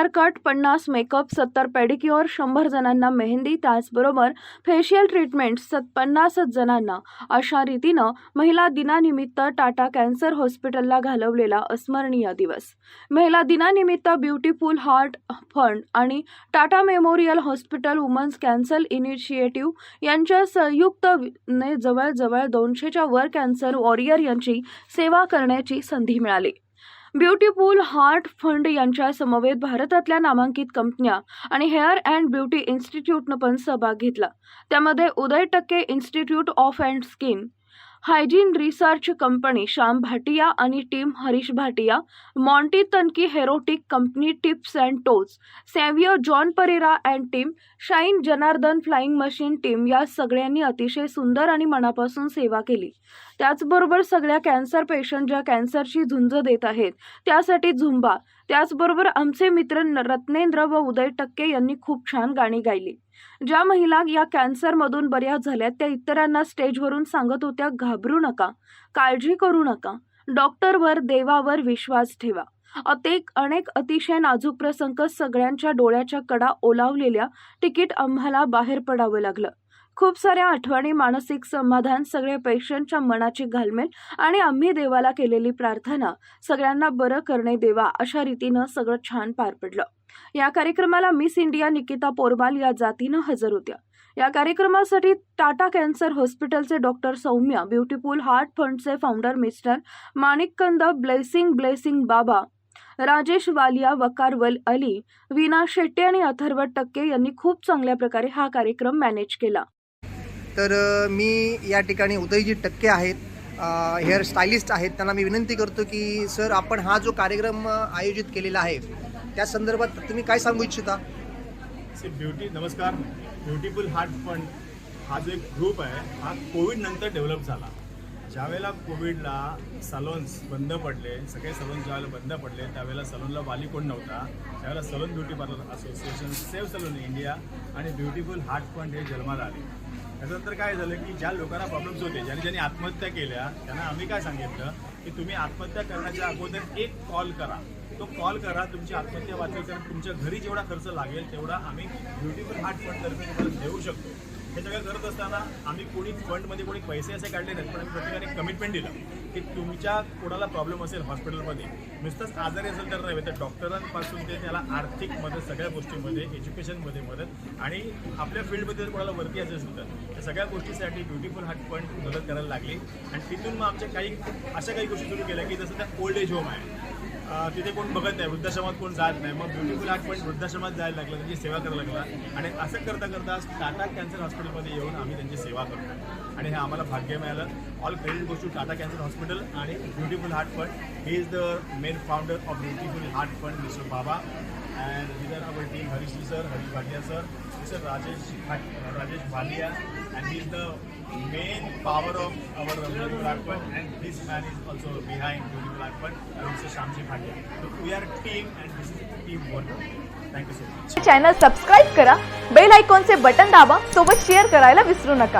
Hair cut पन्नास makeup सत्तर pedicure शंभर जणांना मेहंदी त्याचबरोबर फेशियल ट्रीटमेंट सत पन्नासच जणांना. अशा रीतीनं महिला दिनानिमित्त टाटा कॅन्सर हॉस्पिटलला घालवलेला अस्मरणीय दिवस. महिला दिनानिमित्त ब्युटिफुल हार्ट फंड आणि Tata memorial hospital women's cancer initiative यांच्या संयुक्तने जवळजवळ दोनशेच्या वर कॅन्सर वॉरियर यांची सेवा करण्याची संधी मिळाली. ब्युटीफुल हार्ट फंड यांच्या समवेत भारतातल्या नामांकित कंपन्या आणि हेअर अँड ब्युटी इन्स्टिट्यूटनं पण सहभाग घेतला. त्यामध्ये Uday Takke institute of and skin hygiene research company Shyam Bhatia आणि टीम हरीश भाटिया मॉन्टी तनकी हेरोटिक company tips and toes Savio John Pereira and team Shine Janardhan flying machine team या सगळ्यांनी अतिशय सुंदर आणि मनापासून सेवा केली. त्याचबरोबर सगळ्या कॅन्सर पेशंट ज्या कॅन्सरची झुंज देत आहेत त्यासाठी झुंबा त्याचबरोबर आमचे मित्र रत्नेंद्र व उदय टक्के यांनी खूप छान गाणी गायली. ज्या महिला या कॅन्सरमधून बऱ्या झाल्यात त्या इतरांना स्टेजवरून सांगत होत्या घाबरू नका काळजी करू नका. डॉक्टरवर देवावर विश्वास ठेवा. अतेक अनेक अतिशय नाजूक प्रसंग सगळ्यांच्या डोळ्याच्या कडा ओलावलेल्या तिकीट आम्हाला बाहेर पडावं लागलं. खूप साऱ्या आठवणी मानसिक समाधान सगळ्या पेशंटच्या मनाची घालमेल आणि आम्ही देवाला केलेली प्रार्थना सगळ्यांना बरं करणे देवा अशा रीतीनं सगळं छान पार पडलं. या कार्यक्रमाला मिस इंडिया निकिता पोरबाल या जातीनं हजर होत्या. या कार्यक्रमासाठी टाटा कॅन्सर हॉस्पिटलचे डॉक्टर सौम्या ब्युटिफुल हार्ट फंडचे founder mister Manikandan blessing blessing Baba Rajesh Walia वकारवल Ali Veena Shette आणि अथर्व टक्के यांनी खूप चांगल्या प्रकारे हा कार्यक्रम मॅनेज केला. तर मी या ठिकाणी उदयजी टक्के आहेत. हेअर स्टायलिस्ट आहेत. त्यांना मी विनंती करतो की सर आपण हा जो कार्यक्रम आयोजित केलेला आहे त्या संदर्भात तुम्ही काय सांगू इच्छिता? ब्युटी नमस्कार. ब्युटिफुल हार्ट फंड हा जो एक ग्रुप आहे हा कोविड नंतर डेव्हलप झाला. ज्यावेळेला कोविडला सलोन्स बंद पडले सगळे सलोन्स ज्यावेळेला बंद पडले त्यावेळेला सलोनला वाली कोण नव्हता? त्यावेळेला salon beauty parlour association save salon India आणि ब्युटिफुल हार्ट फंड हे जन्माला आले. त्याच्यानंतर काय झालं की ज्या लोकांना प्रॉब्लेम्स होते ज्यांनी ज्यांनी आत्महत्या केल्या त्यांना आम्ही काय सांगितलं? की तुम्ही आत्महत्या करण्याच्या अगोदर एक कॉल करा. तो कॉल करा तुमची आत्महत्या वाचवायची कारण तुमच्या घरी जेवढा खर्च लागेल तेवढा आम्ही ब्युटिफुल हार्ट फंडतर्फे तुम्हाला देऊ शकतो. हे सगळं करत असताना आम्ही कोणी फंडमध्ये कोणी पैसे असे काढले नाहीत पण आम्ही प्रत्येकाने कमिटमेंट दिलं की तुमच्या कोणाला प्रॉब्लेम असेल हॉस्पिटलमध्ये नुसतंच आजारी असेल तर नव्हे तर डॉक्टरांपासून ते त्याला आर्थिक मदत सगळ्या गोष्टींमध्ये एज्युकेशनमध्ये मदत आणि आपल्या फील्डमध्ये जर कोणाला वरती असेल तर त्या सगळ्या गोष्टीसाठी ब्युटिफुल हार्ट फंड मदत करायला लागली. आणि तिथून मग आमच्या काही अशा काही गोष्टी सुरू केल्या की जसं त्या ओल्ड एज होम आहे. तिथे कोण बघत नाही वृद्धाश्रमात कोण जात नाही. मग ब्युटिफुल आर्ट पण वृद्धाश्रमात जायला लागलं त्यांची सेवा करायला लागला. आणि असं करता करता टाटा कॅन्सर हॉस्पिटलमध्ये येऊन आम्ही त्यांची सेवा करतो. आणि हे आम्हाला भाग्य मिळालं. ऑल क्रेडिट गोष्ट टाटा कॅन्सर हॉस्पिटल आणि beautiful heart fund he is the main founder of beautiful heart fund mister Baba and these are our team Harish sir, Harish Bhatia sir, this is Rajesh Rajesh Bhalia, and he is the main power of our Beautiful Art and this man is also behind Beautiful Art and uh, Mr. Shamji Bhatia. So we are a team and this is team work. Thank you so much. Channel subscribe करा bell आयकॉनचे button दाबा सोबत share करायला विसरू नका